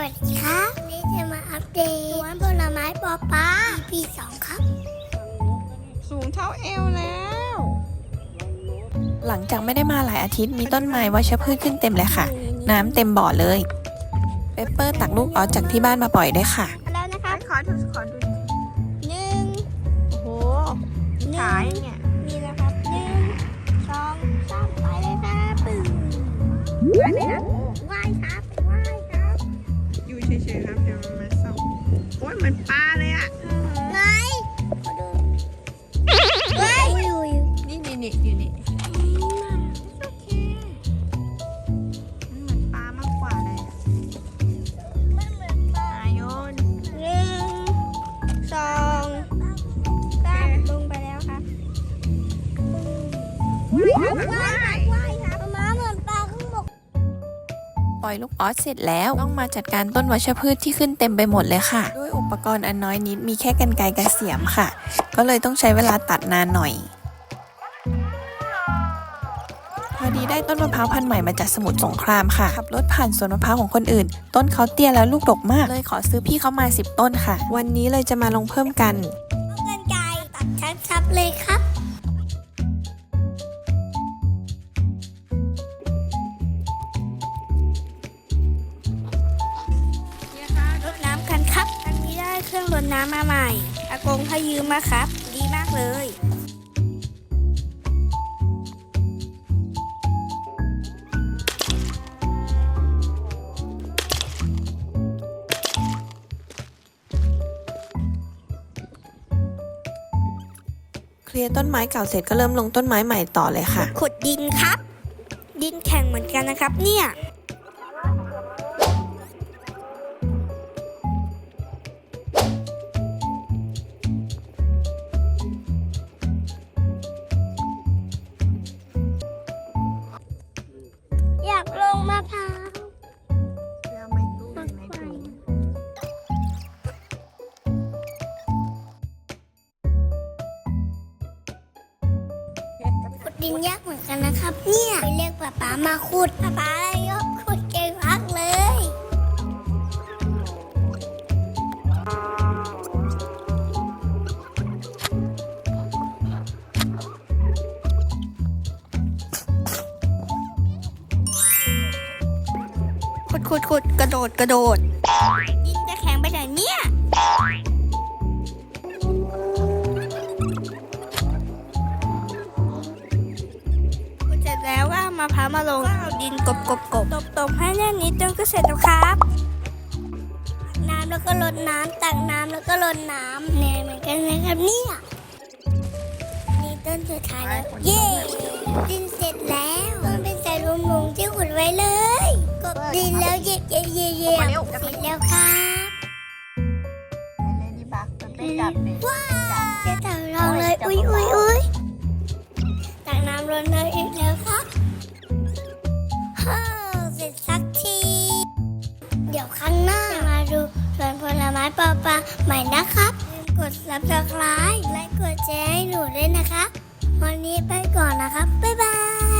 วัสดีครับวันนี่จะมาอัปเดตสวนผลไม้ปอปา EP สองครับ สูงเท่าเอวแล้ว หลังจากไม่ได้มาหลายอาทิตย์มีต้นไม้วัชพืชขึ้นเต็มเลยค่ะ น้ำเต็มบ่อเลย เปปเปอร์ตักลูกออสจากที่บ้านมาปล่อยได้วยค่ะ แล้วนะครับขอดูขอดูหนึ่งโอ้โหขายเนี่ยมีนะครับหนึ่งสองสามไปเลยครับปึ้งไปเลยนะ อยู่เฉยๆครับ เดี๋ยวมันมาส่งโอ้ยเหมือนปลาเลยอะไหนขอดูว้ายอุ้ยอุ้ยนี่นี่นี่อยู่นี่โอเคมันเหมือนปลามากกว่าเลยอะมันเหมือนปลาอายนหนึ่งสองสามลงไปแล้วครับว่ายครับว่าย ปล่อยลูกออสเสร็จแล้วต้องมาจัดการต้นวัชพืชที่ขึ้นเต็มไปหมดเลยค่ะ ด้วยอุปกรณ์อันน้อยนิดมีแค่กันไกรกระเสียมค่ะ ก็เลยต้องใช้เวลาตัดนานหน่อย พอดีได้ต้นมะพร้าวพันธุ์ใหม่มาจากสมุทรสงครามค่ะขับรถผ่านสวนมะพร้าวของคนอื่น ต้นเขาเตี้ยแล้วลูกดกมาก เลยขอซื้อพี่เขามา 10 ต้นค่ะ วันนี้เลยจะมาลงเพิ่มกันเงินไก่ตัดชัดๆเลยครับ เครื่องรดน้ำมาใหม่ อากงให้ยืมมาครับ ดีมากเลย เคลียร์ต้นไม้เก่าเสร็จก็เริ่มลงต้นไม้ใหม่ต่อเลยค่ะ ขุดดินครับ ดินแข็งเหมือนกันนะครับเนี่ยอย ดินยากเหมือนกันนะครับ เนี่ยไปเรียกป๊าป๊ามาขุดป๊าป๊าอะไรก็ขุดเก่งมากเลย ขุดขุดขุดกระโดดกระโดด ดินจะแข็งไปไหนเนี่ย จแล้วก็เอามะพร้าวมาลงก็เอาดินกบกบกบตบตบให้แน่นนิดจนก็เสร็จแล้วครับตักน้ำแล้วก็รดน้ำตักน้ำแล้วก็รดน้ำเหนื่อยเหมือนกันนะครับเนี่ยนี่ต้นสุดท้ายแล้วเย้ดินเสร็จแล้วต้นเป็นใส่รวมลงที่ขุดไว้เลยกบดินแล้วเย่เย่เย่เย่เสร็จแล้วครับเลดี้บักมันไปจับเด็กว้าวจะจับลองเลยอุ้ยอุ้ยอุ้ย ม้ปอปลาใหม่นะครับกด subscribe และกดแชร์ให้หนูด้วยนะครับ วันนี้ไปก่อนนะครับ บ๊ายบาย